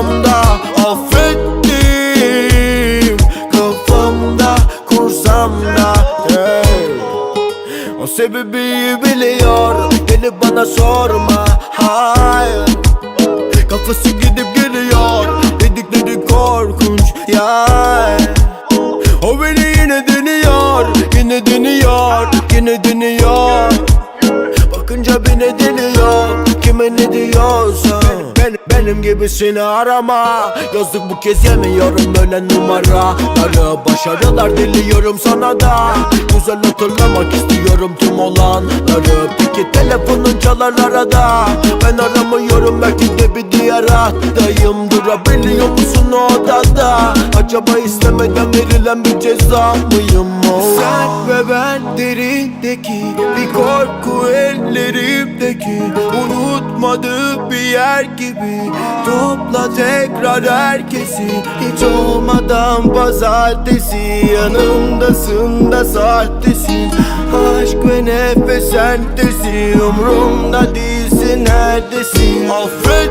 kursam da Affettim kafamda kursam da hey. O sebebi biliyor Beni bana sorma Hayır Kafası Benim gibisini arama. Yazık bu kez yemiyorum öyle numaraları Başarılar diliyorum sana da. Güzel hatırlamak istiyorum tüm olanları. Peki telefonun çalar arada. Ben aramıyorum belki de bir diğer hattayım Durabiliyor musun o odada Acaba istemeden verilen bir ceza mıyım? O Sen ve ben derindeki Bir korku ellerimdeki Unutmadığı bir yer gibi Topla tekrar herkesi Hiç olmadan pazartesi. Yanımdasın da sahtesin Aşk ve nefes sentesi Umrumda değilsin neredesin? Affettim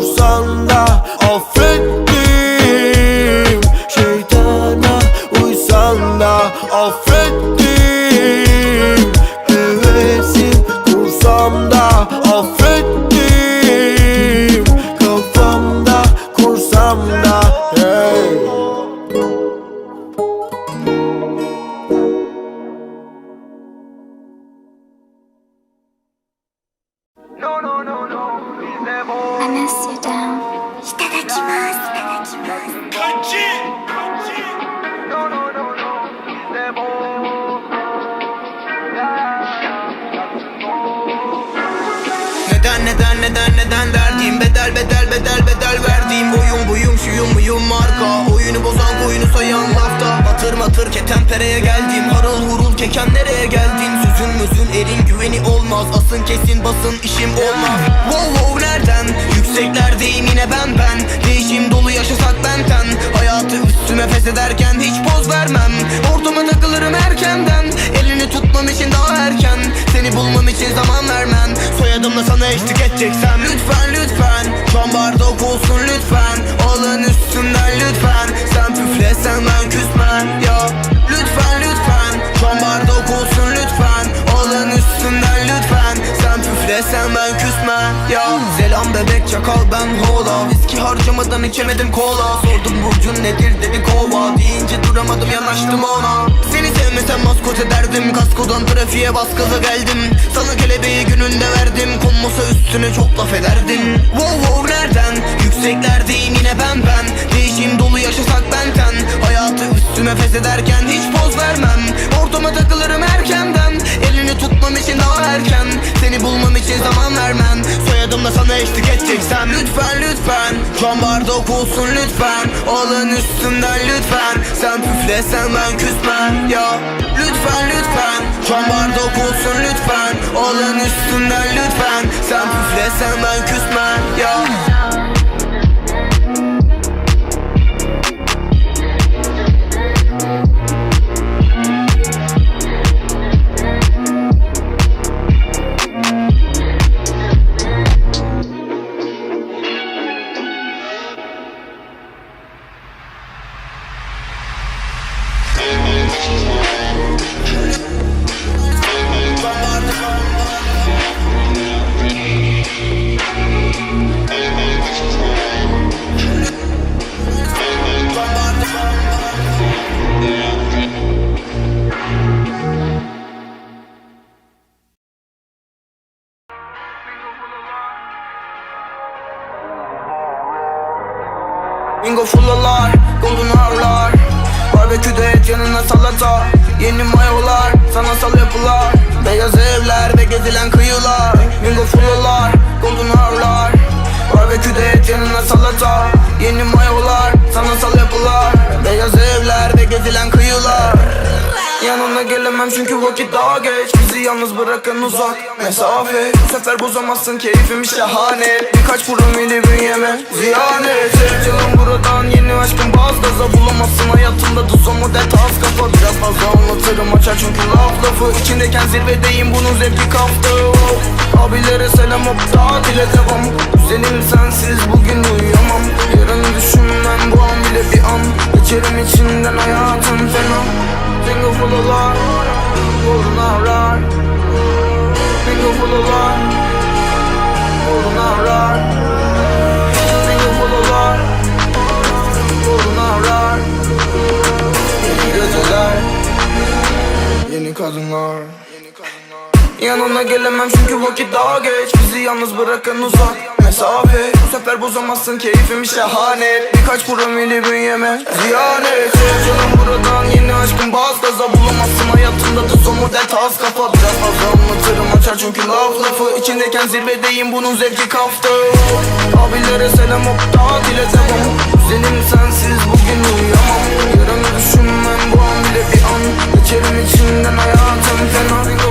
dursan da Affettim Neden neden neden derdim? Bedel bedel bedel bedel verdiğim Boyum buyum şuyum buyum marka. Oyunu bozan koyunu sayan lafta. Batır matır ketenpereye geldim. Harıl hurul keken nereye geldin Sözün mözün elin güveni olmaz. Asın kesin basın işim olmaz. Wow wow nereden? Yükseklerdeyim yine ben ben. Değişim dolu yaşasak benten Hayatı üstüme feshederken hiç poz vermem. Ortama takılırım erkenden. Elini tutmam için daha erken bulmam için zaman vermem. Soyadımla sana eşlik edeceksem. Lütfen lütfen. An bardak olsun lütfen. Alın üstümden lütfen. Sen püflesen ben küsmem ya. Lütfen lütfen. An bardak Sen püflesen ben küsmem ya. Selam bebek çakal ben hola. Viski harcamadan içemedim kola. Sordum burcun nedir dedi kova. Deyince duramadım yanaştım ona. Seni sevmesem maskot ederdim. Kaskodan trafiğe bas geldim. Sana kelebeği gününde verdim. Konmasa üstüne çok laf ederdim. Wow wow nereden? Yükseklerdeyim yine ben ben. Değişim dolu yaşasak benten Hayatı üstüme feshederken hiç poz vermem. Ortama takılırım erkenden Elini tutmam için daha erken. Seni bulmam için zaman vermem. Soyadımla sana eşlik edeceksem. Lütfen lütfen. Şu an bardak olsun lütfen. Alın üstümden lütfen. Sen püflesen ben küsmem ya. Lütfen lütfen. Şu an bardak olsun lütfen. Alın üstümden lütfen. Sen püflesen ben küsmem Bingo fullalar, golden hour'lar Barbeküde et yanına salata Yeni mayolar, sanatsal yapılar. Beyaz evler ve gezilen kıyılar Bingo fullalar, golden hour'lar Barbeküde et yanına salata Yeni mayolar, sanatsal yapılar Yanına gelemem çünkü vakit daha geç. Bizi yalnız bırakın uzak mesafe. Bu sefer bozamazsın keyfim şahane. Birkaç promili bünyeme ziyanet. Canım buradan yeni aşkım baz gaza. Bulamazsın hayatımda tuz o model tas kafa. Biraz fazla anlatırım açar çünkü laf lafı. İçindeyken zirvedeyim bunun zevki kaptı oh. Abilere selam hop tatile devam. Güzelim sensiz bugün uyuyamam. Yarını düşünmem bu an bile bir an. Geçerim içinden hayatım fena kadınlar. Yanına gelemem çünkü vakit daha geç. Bizi yalnız bırakın uzak mesafe. Bu sefer bozamazsın keyfim şahane. Birkaç promili bünyeme ziyaret. Canım buradan yeni aşkım baz gaza Bulamazsın. Hayatımda tuz o model tas kafa Biraz fazla anlatırım açar çünkü laf lafı. İçindeyken zirvedeyim bunun zevki kaftı. Abilere selam hop tatile devam Güzelim sensiz bugün uyuyamam. Yarını düşünmem Geçerim içinden hayatım. Fena